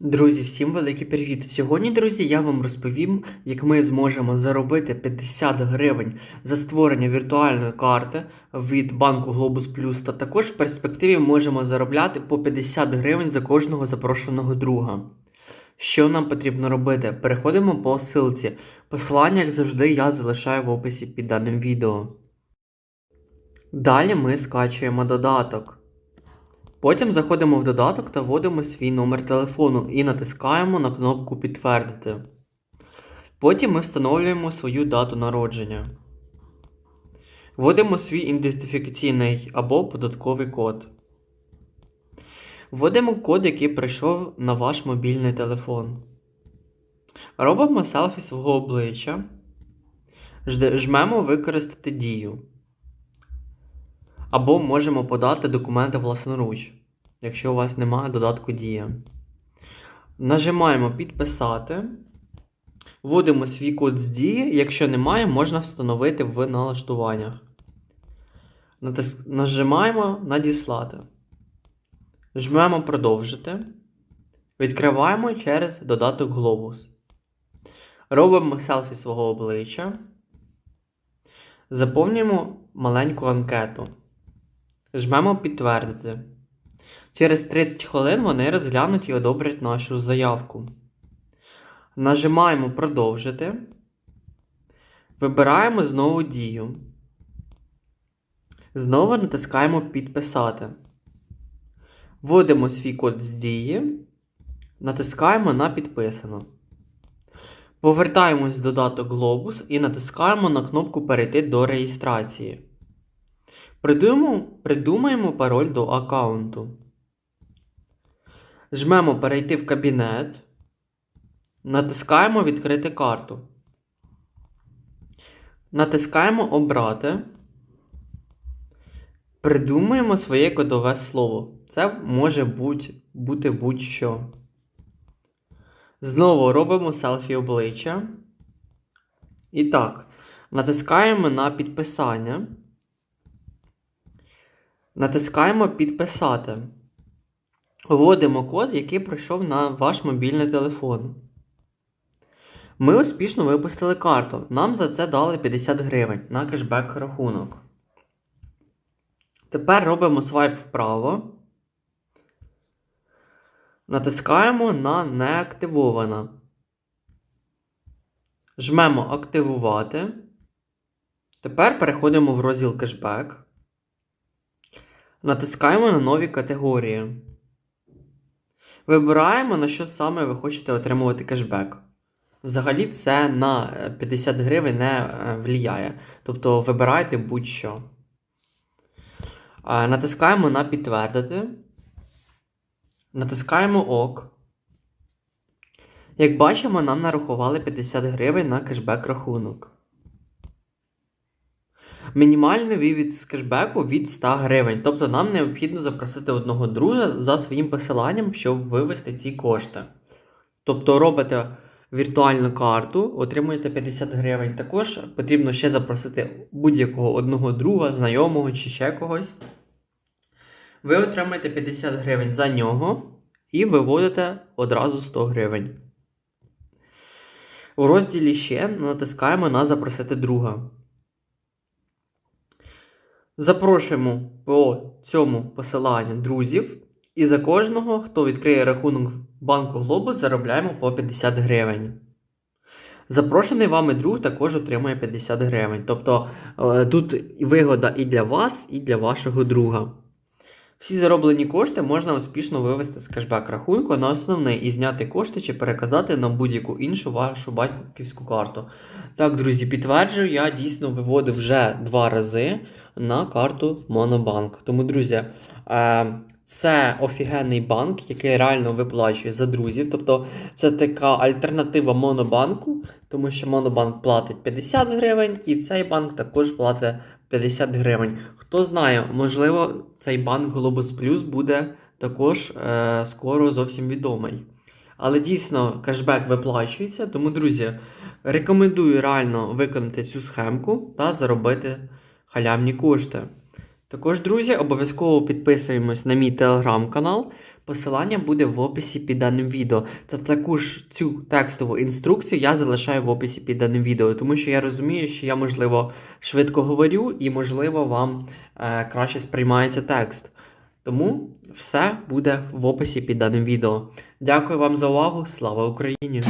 Друзі, всім великий привіт! Сьогодні, друзі, я вам розповім, як ми зможемо заробити 50 гривень за створення віртуальної карти від банку Globus Plus, та також в перспективі можемо заробляти по 50 гривень за кожного запрошеного друга. Що нам потрібно робити? Переходимо по ссылці. Посилання, як завжди, я залишаю в описі під даним відео. Далі ми скачуємо додаток. Потім заходимо в додаток та вводимо свій номер телефону і натискаємо на кнопку Підтвердити. Потім ми встановлюємо свою дату народження. Вводимо свій ідентифікаційний або податковий код. Вводимо код, який прийшов на ваш мобільний телефон. Робимо селфі свого обличчя. Жмемо Використати дію. Або можемо подати документи власноруч, якщо у вас немає додатку Дія. Нажимаємо Підписати. Вводимо свій код з дії. Якщо немає, можна встановити в налаштуваннях. Натис... Нажимаємо Надіслати. Жмемо Продовжити. Відкриваємо через додаток Globus. Робимо селфі свого обличчя. Заповнюємо маленьку анкету. Жмемо підтвердити. Через 30 хвилин вони розглянуть і одобрять нашу заявку. Нажимаємо продовжити. Вибираємо знову дію. Знову натискаємо підписати. Вводимо свій код з дії. Натискаємо на підписано. Повертаємось в додаток Globus і натискаємо на кнопку Перейти до реєстрації. Придумаємо, пароль до аккаунту. Жмемо Перейти в кабінет. Натискаємо Відкрити карту. Натискаємо Обрати. Придумаємо своє кодове слово. Це може будь, бути будь-що. Знову робимо селфі обличчя. І так, натискаємо на підписання. Натискаємо Підписати. Вводимо код, який прийшов на ваш мобільний телефон. Ми успішно випустили карту. Нам за це дали 50 гривень на кешбек рахунок. Тепер робимо свайп вправо. Натискаємо на неактивована. Жмемо Активувати. Тепер переходимо в розділ кешбек. Натискаємо на нові категорії. Вибираємо, на що саме ви хочете отримувати кешбек. Взагалі, це на е, 50 гривень не е. Тобто вибирайте будь-що. Е, Натискаємо на підтвердити. Натискаємо ОК. Як бачимо, нам нарахували 50 гривень на кешбек рахунок. Мінімальний вивід з кешбеку від 100 гривень. Тобто нам необхідно запросити одного друга за своїм посиланням, щоб вивести ці кошти. Тобто робите віртуальну карту, отримуєте 50 гривень. Також потрібно ще запросити будь-якого одного друга, знайомого чи ще когось. Ви отримаєте 50 гривень за нього і виводите одразу 100 гривень. У розділі ще натискаємо на запросити друга. Запрошуємо по цьому посиланню друзів. І за кожного, хто відкриє рахунок в банку Globus, заробляємо по 50 гривень. Запрошений вами друг також отримує 50 гривень. Тобто е, тут вигода і для вас, і для вашого друга. Всі зароблені кошти можна успішно вивести з кешбек рахунку на основний і зняти кошти чи переказати на будь-яку іншу вашу батьківську карту. Так, друзі, підтверджую, я дійсно виводив вже два рази на карту Монобанк. Тому, друзі, е, це офігенний банк, який реально виплачує за друзів. Тобто це така альтернатива Монобанку, тому що Монобанк платить 50 гривень, і цей банк також платить 50 гривень. Хто знає, можливо, цей банк Globus Plus буде також е, скоро зовсім відомий. Але дійсно кешбек виплачується, тому, друзі, рекомендую реально виконати цю схемку та заробити халявні кошти. Також, друзі, обов'язково підписуємось на мій телеграм-канал. Посилання буде в описі під даним відео. Та таку ж цю текстову інструкцію я залишаю в описі під даним відео, тому що я розумію, що я, можливо, швидко говорю і, можливо, вам е, краще сприймається текст. Тому все буде в описі під даним відео. Дякую вам за увагу. Слава Україні!